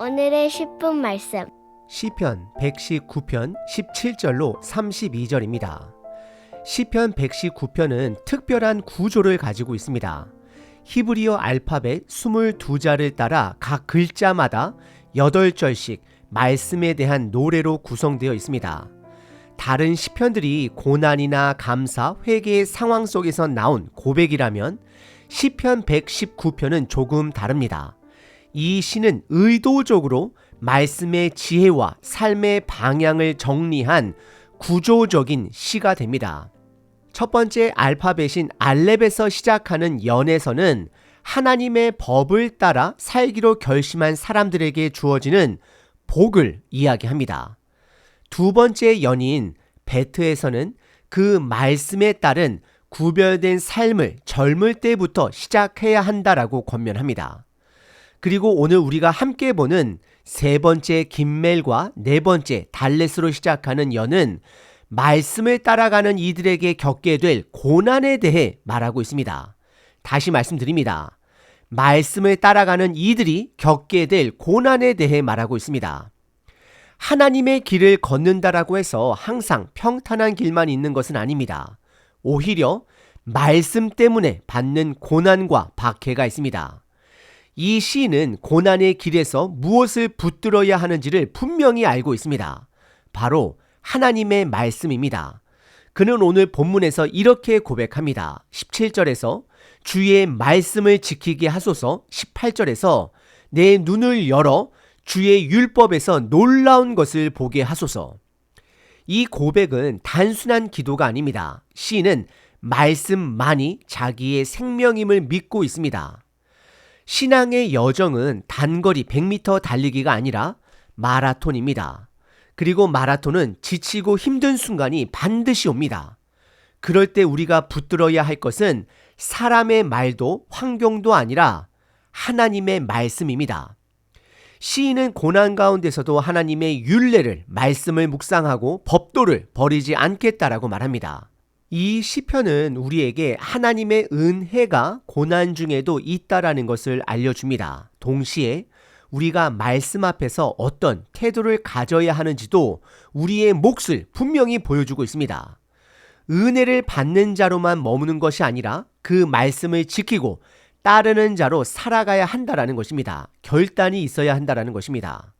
오늘의 10분 말씀. 시편 119편 17절로 32절입니다. 시편 119편은 특별한 구조를 가지고 있습니다. 히브리어 알파벳 22자를 따라 각 글자마다 8절씩 말씀에 대한 노래로 구성되어 있습니다. 다른 시편들이 고난이나 감사, 회개의 상황 속에서 나온 고백이라면 시편 119편은 조금 다릅니다. 이 시는 의도적으로 말씀의 지혜와 삶의 방향을 정리한 구조적인 시가 됩니다. 첫 번째 알파벳인 알렙에서 시작하는 연에서는 하나님의 법을 따라 살기로 결심한 사람들에게 주어지는 복을 이야기합니다. 두 번째 연인 베트에서는 그 말씀에 따른 구별된 삶을 젊을 때부터 시작해야 한다라고 권면합니다. 그리고 오늘 우리가 함께 보는 세 번째 김멜과 네 번째 달렛으로 시작하는 연은 말씀을 따라가는 이들에게 겪게 될 고난에 대해 말하고 있습니다. 다시 말씀드립니다. 말씀을 따라가는 이들이 겪게 될 고난에 대해 말하고 있습니다. 하나님의 길을 걷는다라고 해서 항상 평탄한 길만 있는 것은 아닙니다. 오히려 말씀 때문에 받는 고난과 박해가 있습니다. 이 시인은 고난의 길에서 무엇을 붙들어야 하는지를 분명히 알고 있습니다. 바로 하나님의 말씀입니다. 그는 오늘 본문에서 이렇게 고백합니다. 17절에서 주의 말씀을 지키게 하소서 18절에서 내 눈을 열어 주의 율법에서 놀라운 것을 보게 하소서. 이 고백은 단순한 기도가 아닙니다. 시인은 말씀만이 자기의 생명임을 믿고 있습니다. 신앙의 여정은 단거리 100m 달리기가 아니라 마라톤입니다. 그리고 마라톤은 지치고 힘든 순간이 반드시 옵니다. 그럴 때 우리가 붙들어야 할 것은 사람의 말도 환경도 아니라 하나님의 말씀입니다. 시인은 고난 가운데서도 하나님의 윤례를 말씀을 묵상하고 법도를 버리지 않겠다라고 말합니다. 이 시편은 우리에게 하나님의 은혜가 고난 중에도 있다라는 것을 알려줍니다. 동시에 우리가 말씀 앞에서 어떤 태도를 가져야 하는지도 우리의 몫을 분명히 보여주고 있습니다. 은혜를 받는 자로만 머무는 것이 아니라 그 말씀을 지키고 따르는 자로 살아가야 한다라는 것입니다. 결단이 있어야 한다라는 것입니다.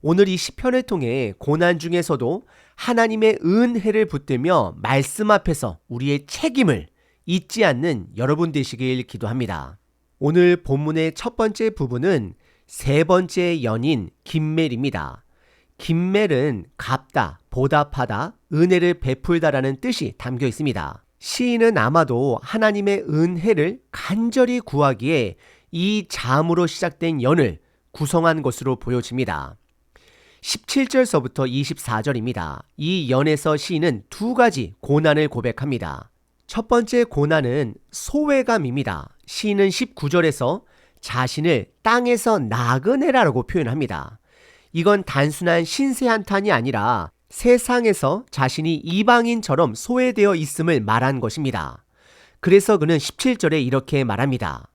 오늘 이 시편을 통해 고난 중에서도 하나님의 은혜를 붙들며 말씀 앞에서 우리의 책임을 잊지 않는 여러분 되시길 기도합니다. 오늘 본문의 첫 번째 부분은 세 번째 연인 김멜입니다. 김멜은 갚다, 보답하다, 은혜를 베풀다라는 뜻이 담겨 있습니다. 시인은 아마도 하나님의 은혜를 간절히 구하기에 이 잠으로 시작된 연을 구성한 것으로 보여집니다. 17절서부터 24절입니다. 이 연에서 시인은 두 가지 고난을 고백합니다. 첫 번째 고난은 소외감입니다. 시인은 19절에서 자신을 땅에서 나그네라고 표현합니다. 이건 단순한 신세 한탄이 아니라 세상에서 자신이 이방인처럼 소외되어 있음을 말한 것입니다. 그래서 그는 17절에 이렇게 말합니다.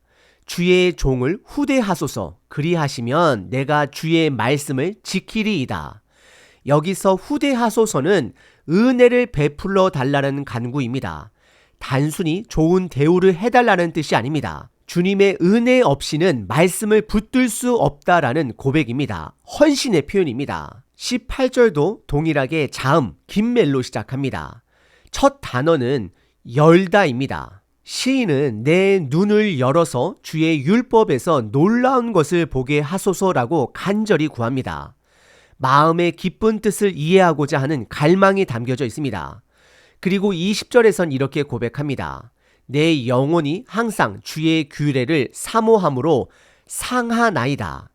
주의 종을 후대하소서 그리하시면 내가 주의 말씀을 지키리이다. 여기서 후대하소서는 은혜를 베풀러 달라는 간구입니다. 단순히 좋은 대우를 해달라는 뜻이 아닙니다. 주님의 은혜 없이는 말씀을 붙들 수 없다라는 고백입니다. 헌신의 표현입니다. 18절도 동일하게 자음, 김멜로 시작합니다. 첫 단어는 열다입니다. 시인은 내 눈을 열어서 주의 율법에서 놀라운 것을 보게 하소서라고 간절히 구합니다. 마음의 기쁜 뜻을 이해하고자 하는 갈망이 담겨져 있습니다. 그리고 20절에선 이렇게 고백합니다. 내 영혼이 항상 주의 규례를 사모함으로 상하나이다.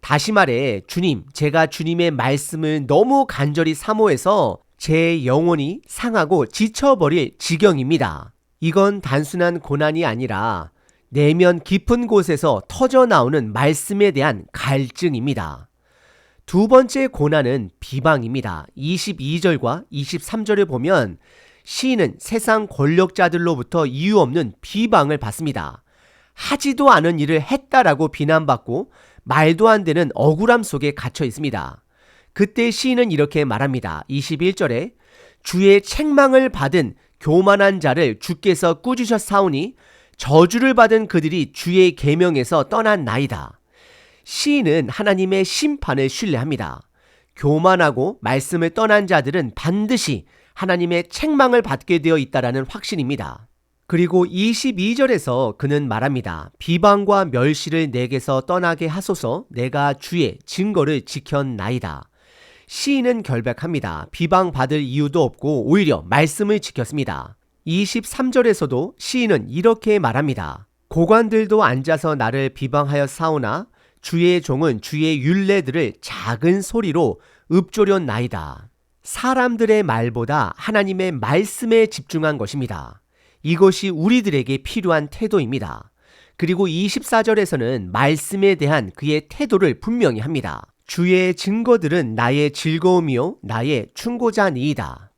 다시 말해, 주님, 제가 주님의 말씀을 너무 간절히 사모해서 제 영혼이 상하고 지쳐버릴 지경입니다. 이건 단순한 고난이 아니라 내면 깊은 곳에서 터져 나오는 말씀에 대한 갈증입니다. 두 번째 고난은 비방입니다. 22절과 23절을 보면 시인은 세상 권력자들로부터 이유 없는 비방을 받습니다. 하지도 않은 일을 했다라고 비난받고 말도 안 되는 억울함 속에 갇혀 있습니다. 그때 시인은 이렇게 말합니다. 21절에 주의 책망을 받은 교만한 자를 주께서 꾸짖으셨사오니 저주를 받은 그들이 주의 계명에서 떠난 나이다. 시인은 하나님의 심판을 신뢰합니다. 교만하고 말씀을 떠난 자들은 반드시 하나님의 책망을 받게 되어 있다라는 확신입니다. 그리고 22절에서 그는 말합니다. 비방과 멸시를 내게서 떠나게 하소서 내가 주의 증거를 지켰나이다. 시인은 결백합니다. 비방받을 이유도 없고 오히려 말씀을 지켰습니다. 23절에서도 시인은 이렇게 말합니다. 고관들도 앉아서 나를 비방하여 사오나 주의 종은 주의 율례들을 작은 소리로 읊조렸나이다. 사람들의 말보다 하나님의 말씀에 집중한 것입니다. 이것이 우리들에게 필요한 태도입니다. 그리고 24절에서는 말씀에 대한 그의 태도를 분명히 합니다. 주의 증거들은 나의 즐거움이요, 나의 충고자니이다.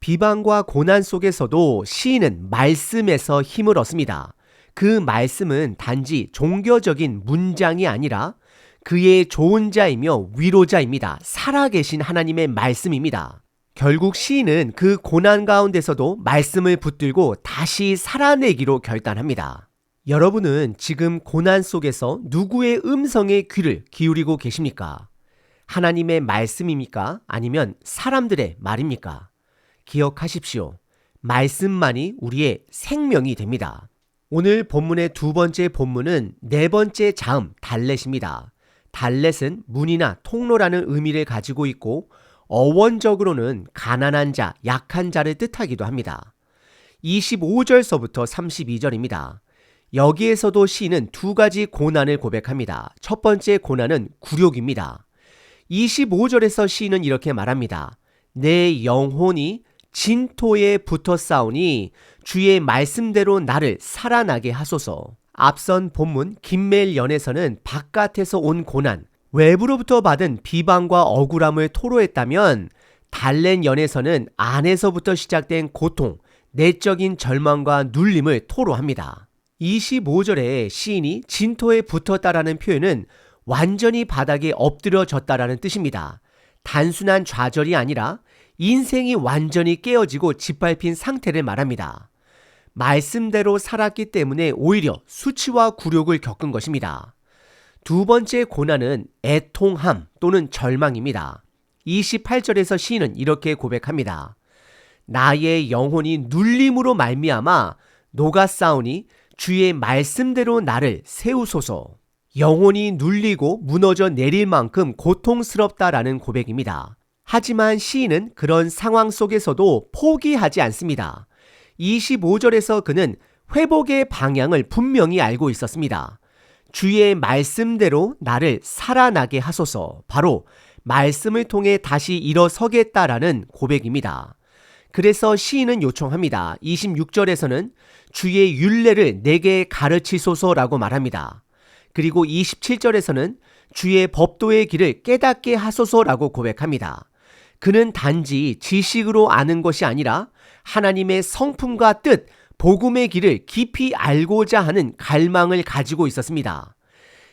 비방과 고난 속에서도 시인은 말씀에서 힘을 얻습니다. 그 말씀은 단지 종교적인 문장이 아니라 그의 좋은 자이며 위로자입니다. 살아계신 하나님의 말씀입니다. 결국 시인은 그 고난 가운데서도 말씀을 붙들고 다시 살아내기로 결단합니다. 여러분은 지금 고난 속에서 누구의 음성에 귀를 기울이고 계십니까? 하나님의 말씀입니까? 아니면 사람들의 말입니까? 기억하십시오. 말씀만이 우리의 생명이 됩니다. 오늘 본문의 두 번째 본문은 네 번째 자음 달렛입니다. 달렛은 문이나 통로라는 의미를 가지고 있고 어원적으로는 가난한 자, 약한 자를 뜻하기도 합니다. 25절서부터 32절입니다. 여기에서도 시인은 두 가지 고난을 고백합니다. 첫 번째 고난은 굴욕입니다. 25절에서 시인은 이렇게 말합니다. 내 영혼이 진토에 붙어 싸우니 주의 말씀대로 나를 살아나게 하소서. 앞선 본문 김멜연에서는 바깥에서 온 고난, 외부로부터 받은 비방과 억울함을 토로했다면 달렌 연에서는 안에서부터 시작된 고통, 내적인 절망과 눌림을 토로합니다. 25절에 시인이 진토에 붙었다라는 표현은 완전히 바닥에 엎드려졌다라는 뜻입니다. 단순한 좌절이 아니라 인생이 완전히 깨어지고 짓밟힌 상태를 말합니다. 말씀대로 살았기 때문에 오히려 수치와 굴욕을 겪은 것입니다. 두 번째 고난은 애통함 또는 절망입니다. 28절에서 시인은 이렇게 고백합니다. 나의 영혼이 눌림으로 말미암아 녹아 싸우니 주의 말씀대로 나를 세우소서. 영혼이 눌리고 무너져 내릴 만큼 고통스럽다라는 고백입니다. 하지만 시인은 그런 상황 속에서도 포기하지 않습니다. 25절에서 그는 회복의 방향을 분명히 알고 있었습니다. 주의 말씀대로 나를 살아나게 하소서. 바로 말씀을 통해 다시 일어서겠다라는 고백입니다. 그래서 시인은 요청합니다. 26절에서는 주의 윤례를 내게 가르치소서라고 말합니다. 그리고 27절에서는 주의 법도의 길을 깨닫게 하소서라고 고백합니다. 그는 단지 지식으로 아는 것이 아니라 하나님의 성품과 뜻, 복음의 길을 깊이 알고자 하는 갈망을 가지고 있었습니다.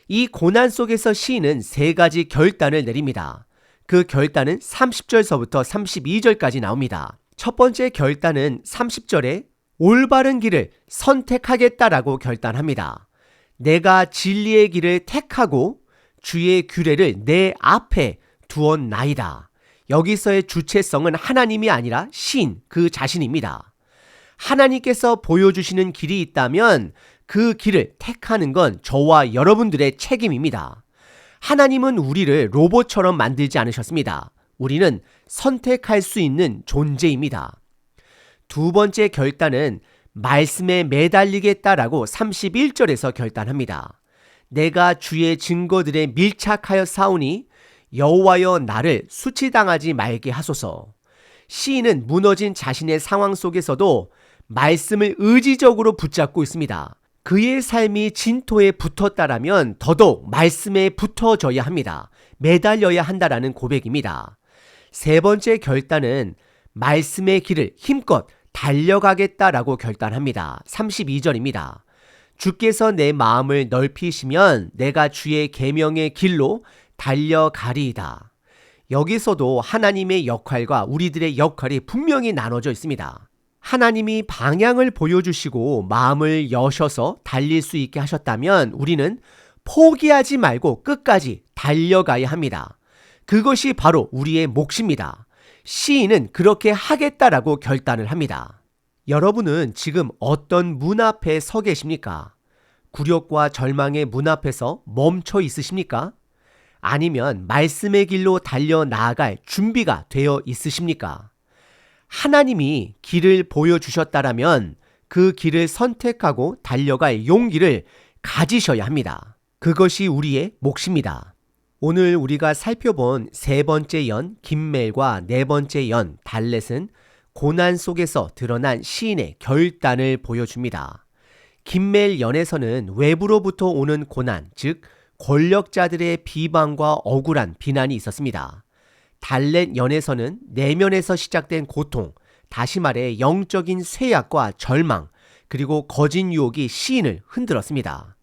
이 고난 속에서 시인은 세 가지 결단을 내립니다. 그 결단은 30절서부터 32절까지 나옵니다. 첫 번째 결단은 30절에 올바른 길을 선택하겠다라고 결단합니다. 내가 진리의 길을 택하고 주의 규례를 내 앞에 두었나이다. 여기서의 주체성은 하나님이 아니라 신, 그 자신입니다. 하나님께서 보여주시는 길이 있다면 그 길을 택하는 건 저와 여러분들의 책임입니다. 하나님은 우리를 로봇처럼 만들지 않으셨습니다. 우리는 선택할 수 있는 존재입니다. 두 번째 결단은 말씀에 매달리겠다라고 31절에서 결단합니다. 내가 주의 증거들에 밀착하여 사오니 여호와여 나를 수치당하지 말게 하소서. 시인은 무너진 자신의 상황 속에서도 말씀을 의지적으로 붙잡고 있습니다. 그의 삶이 진토에 붙었다라면 더더욱 말씀에 붙어져야 합니다. 매달려야 한다라는 고백입니다. 세 번째 결단은 말씀의 길을 힘껏 달려가겠다라고 결단합니다. 32절입니다. 주께서 내 마음을 넓히시면 내가 주의 계명의 길로 달려가리이다. 여기서도 하나님의 역할과 우리들의 역할이 분명히 나눠져 있습니다. 하나님이 방향을 보여주시고 마음을 여셔서 달릴 수 있게 하셨다면 우리는 포기하지 말고 끝까지 달려가야 합니다. 그것이 바로 우리의 몫입니다. 시인은 그렇게 하겠다라고 결단을 합니다. 여러분은 지금 어떤 문 앞에 서 계십니까? 굴욕과 절망의 문 앞에서 멈춰 있으십니까? 아니면 말씀의 길로 달려 나아갈 준비가 되어 있으십니까? 하나님이 길을 보여주셨다라면 그 길을 선택하고 달려갈 용기를 가지셔야 합니다. 그것이 우리의 몫입니다. 오늘 우리가 살펴본 세 번째 연 김멜과 네 번째 연 달렛은 고난 속에서 드러난 시인의 결단을 보여줍니다. 김멜 연에서는 외부로부터 오는 고난, 즉 권력자들의 비방과 억울한 비난이 있었습니다. 달렛 연에서는 내면에서 시작된 고통, 다시 말해 영적인 쇠약과 절망, 그리고 거짓 유혹이 시인을 흔들었습니다.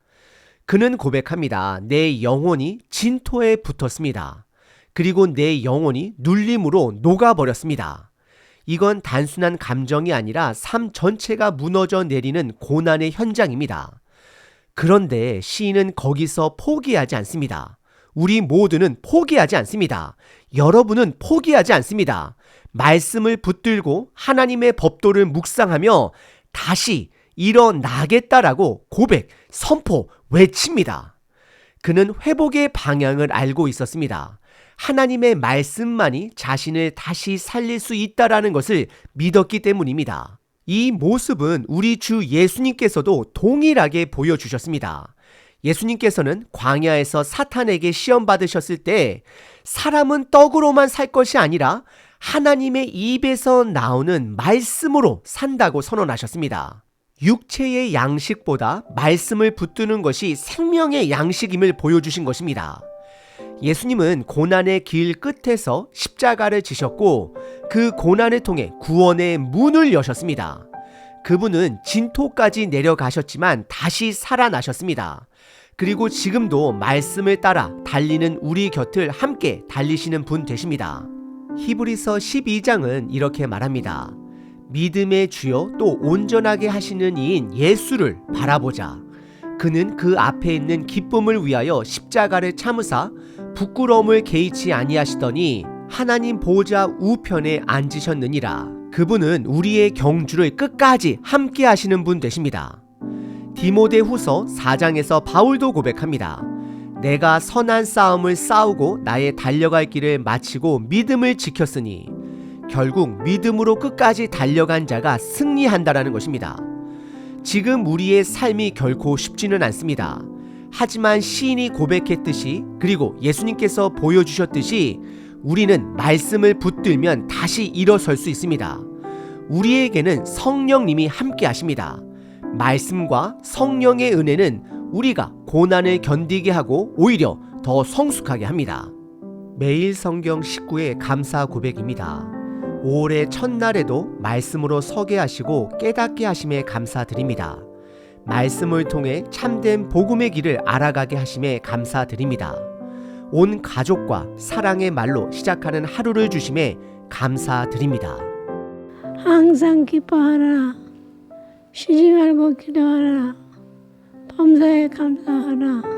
그는 고백합니다. 내 영혼이 진토에 붙었습니다. 그리고 내 영혼이 눌림으로 녹아버렸습니다. 이건 단순한 감정이 아니라 삶 전체가 무너져 내리는 고난의 현장입니다. 그런데 시인은 거기서 포기하지 않습니다. 우리 모두는 포기하지 않습니다. 여러분은 포기하지 않습니다. 말씀을 붙들고 하나님의 법도를 묵상하며 다시 일어나겠다라고 고백, 선포, 외칩니다. 그는 회복의 방향을 알고 있었습니다. 하나님의 말씀만이 자신을 다시 살릴 수 있다라는 것을 믿었기 때문입니다. 이 모습은 우리 주 예수님께서도 동일하게 보여주셨습니다. 예수님께서는 광야에서 사탄에게 시험 받으셨을 때 사람은 떡으로만 살 것이 아니라 하나님의 입에서 나오는 말씀으로 산다고 선언하셨습니다. 육체의 양식보다 말씀을 붙드는 것이 생명의 양식임을 보여주신 것입니다. 예수님은 고난의 길 끝에서 십자가를 지셨고 그 고난을 통해 구원의 문을 여셨습니다. 그분은 진토까지 내려가셨지만 다시 살아나셨습니다. 그리고 지금도 말씀을 따라 달리는 우리 곁을 함께 달리시는 분 되십니다. 히브리서 12장은 이렇게 말합니다. 믿음의 주요 또 온전하게 하시는 이인 예수를 바라보자. 그는 그 앞에 있는 기쁨을 위하여 십자가를 참으사 부끄러움을 개의치 아니하시더니 하나님 보좌 우편에 앉으셨느니라. 그분은 우리의 경주를 끝까지 함께 하시는 분 되십니다. 디모데 후서 4장에서 바울도 고백합니다. 내가 선한 싸움을 싸우고 나의 달려갈 길을 마치고 믿음을 지켰으니 결국 믿음으로 끝까지 달려간 자가 승리한다라는 것입니다. 지금 우리의 삶이 결코 쉽지는 않습니다. 하지만 시인이 고백했듯이 그리고 예수님께서 보여주셨듯이 우리는 말씀을 붙들면 다시 일어설 수 있습니다. 우리에게는 성령님이 함께 하십니다. 말씀과 성령의 은혜는 우리가 고난을 견디게 하고 오히려 더 성숙하게 합니다. 매일 성경 19의 감사 고백입니다. 5월의 첫날에도 말씀으로 서게 하시고 깨닫게 하심에 감사드립니다. 말씀을 통해 참된 복음의 길을 알아가게 하심에 감사드립니다. 온 가족과 사랑의 말로 시작하는 하루를 주심에 감사드립니다. 항상 기뻐하라. 쉬지 말고 기도하라. 범사에 감사하라.